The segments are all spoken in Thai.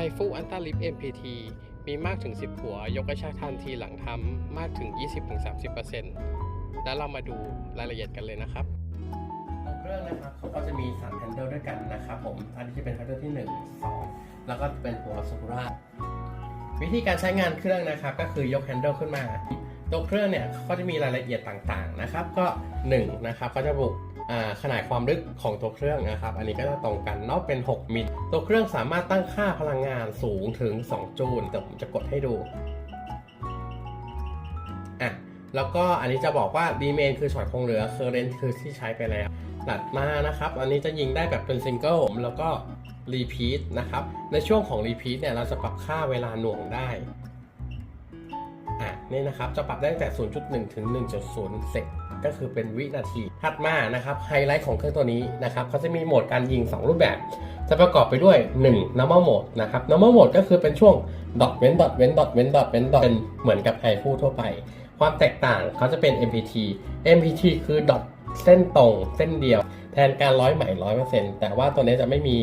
ไฮฟูอันต้าลิฟ MPT มีมากถึง 10 หัว ยกกระชากทันทีหลังทำมากถึง 20-30%แล้วเรามาดูรายละเอียดกันเลยนะครับเครื่องนะครับเขาก็จะมี3แฮนเดิลด้วยกันนะครับผมอันนี้จะเป็นแฮนเดิลที่ 1 2 แล้วก็เป็นหัวสุราวิธีการใช้งานเครื่องนะครับ ก็คือยกแฮนเดิลขึ้นมา ตัวเครื่องเนี่ยเขาก็จะมีรายละเอียดต่างๆนะครับ ก็1นะครับเขาจะบุกขนาดความลึกของตัวเครื่องนะครับ อันนี้ก็จะตรงกันเนอกเป็น 6 มิล ตัวเครื่องสามารถตั้งค่าพลังงานสูงถึง 2 จูลเดี๋ยวผมจะกดให้ดูอะแล้วก็อันนี้จะบอกว่า d m a i n คือช็อตคงเหลือ current คือที่ใช้ไปแล้วตัดมานะครับ อันนี้จะยิงได้แบบเป็นซิงเกิลแล้วก็รีพีทนะครับ ในช่วงของรีพีทเนี่ยเราจะปรับค่าเวลาหน่วงได้ อะนี่นะครับจะปรับได้ตั้งแต่ 0.1 ถึง 1.0 เซกก็คือเป็นวินาที ถัดมานะครับไฮไลท์ของเครื่องตัวนี้นะครับเขาจะมีโหมดการยิง 2 รูปแบบ จะประกอบไปด้วย 1 normal mode นะครับ normal mode ก็คือเป็นช่วง dot เว้น dot เว้น dot เว้น dot เว้น dot เป็นเหมือนกับไฮฟูทั่วไป ความแตกต่างเขาจะเป็น MPT MPT คือ dot เส้นตรงเส้นเดียว แทนการร้อยไหมร้อยเปอร์เซ็นต์แต่ว่าตัวนี้จะไม่มี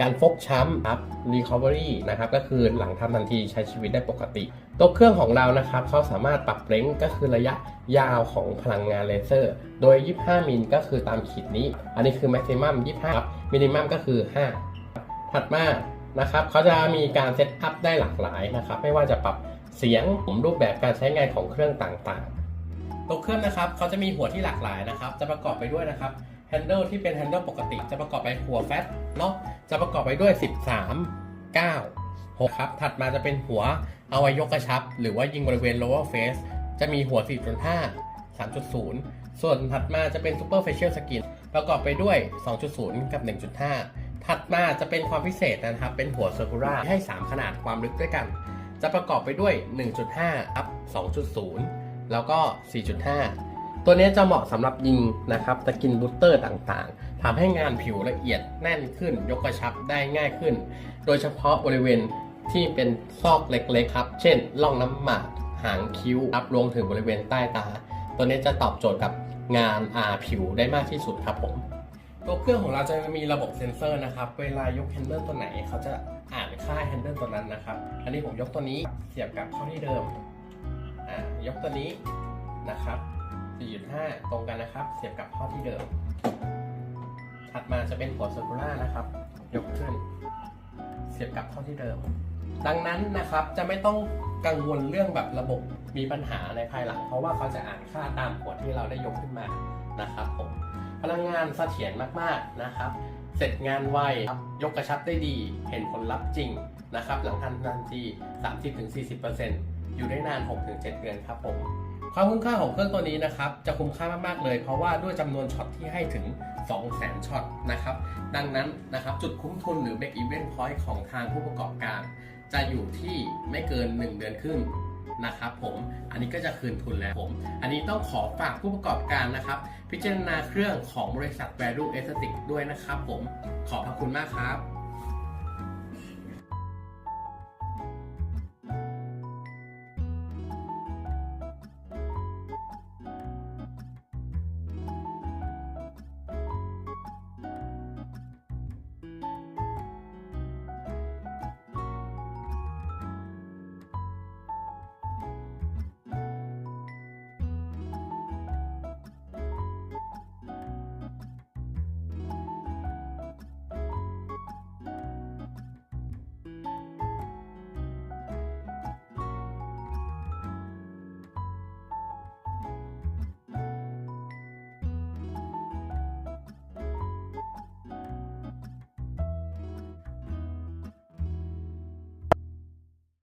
การฟกช้ำครับ recovery นะครับก็คือหลังทำทันทีใช้ชีวิตได้ปกติ ตัวเครื่องของเรานะครับเขาสามารถปรับเร้งก็คือระยะยาวของพลังงานเลเซอร์ โดย 25 มิลก็คือตามขีดนี้ อันนี้คือ maximum 25ครับ minimum ก็คือ 5 ถัดมานะครับเขาจะมีการเซตอัพได้หลากหลายนะครับ ไม่ว่าจะปรับเสียงผมรูปแบบการใช้งานของเครื่องต่างๆ ตัวเครื่องนะครับเขาจะมีหัวที่หลากหลายนะครับ จะประกอบไปด้วยนะครับ handle ที่เป็น handle ปกติจะประกอบไปหัวแฟตเนาะจะประกอบไปด้วย 13 9 6 ครับ ถัดมาจะเป็นหัวเอาไว้ยกกระชับ หรือว่ายิงบริเวณ lower face จะมีหัว 4.5 3.0 ส่วนถัดมาจะเป็น super facial skin ประกอบไปด้วย 2.0 กับ 1.5 ถัดมาจะเป็นความพิเศษนะครับ เป็นหัว circular ให้ 3 ขนาดความลึกด้วยกัน จะประกอบไปด้วย 1.5 อัพ 2.0 แล้วก็ 4.5 ตัวนี้จะเหมาะสำหรับยิงนะครับสกินบูสเตอร์ต่างๆทำให้งานผิวละเอียดแน่นขึ้น ยกกระชับได้ง่ายขึ้น โดยเฉพาะบริเวณที่เป็นซอกเล็กๆครับ เช่นร่องน้ำหมาก หางคิ้วรับรวมถึงบริเวณใต้ตา ตัวนี้จะตอบโจทย์กับงานอาผิวได้มากที่สุดครับผมตัวเครื่องของเราจะมีระบบเซ็นเซอร์นะครับ เวลายกแฮนเดิลตัวไหนเขาจะอ่านค่าแฮนเดิลตัวนั้นนะครับ อันนี้ผมยกตัวนี้เสียบกับเข้าที่เดิม อ่ายกตัวนี้นะครับ 4.5 ตรงกันนะครับ เสียบกับข้าที่เดิม ถัดมาจะเป็นหัวเซอร์คูล่านะครับ ยกขึ้น เสียบกับข้าที่เดิม ดังนั้นนะครับจะไม่ต้องกังวลเรื่องแบบระบบมีปัญหาในภายหลัง เพราะว่าเขาจะอ่านค่าตามหัวที่เราได้ยกขึ้นมานะครับผมพลังงานเสถียรมากๆนะครับ เสร็จงานไวครับยกกระชับได้ดี เห็นผลลัพธ์จริงนะครับ หลังทันทันที30-40%อยู่ได้นาน 6-7 เดือนครับผม ความคุ้มค่าของเครื่องตัวนี้นะครับจะคุ้มค่ามากๆเลย เพราะว่าด้วยจำนวนช็อตที่ให้ถึง 200,000ช็อตนะครับดังนั้นนะครับจุดคุ้มทุนหรือ break even point ของทางผู้ประกอบการ จะอยู่ที่ไม่เกิน 1 เดือนครึ่งนะครับผมอันนี้ก็จะคืนทุนแล้วผมอันนี้ต้องขอฝากผู้ประกอบการนะครับ พิจารณาเครื่องของบริษัท Value Aesthetic ด้วยนะครับผมขอบพระคุณมากครับ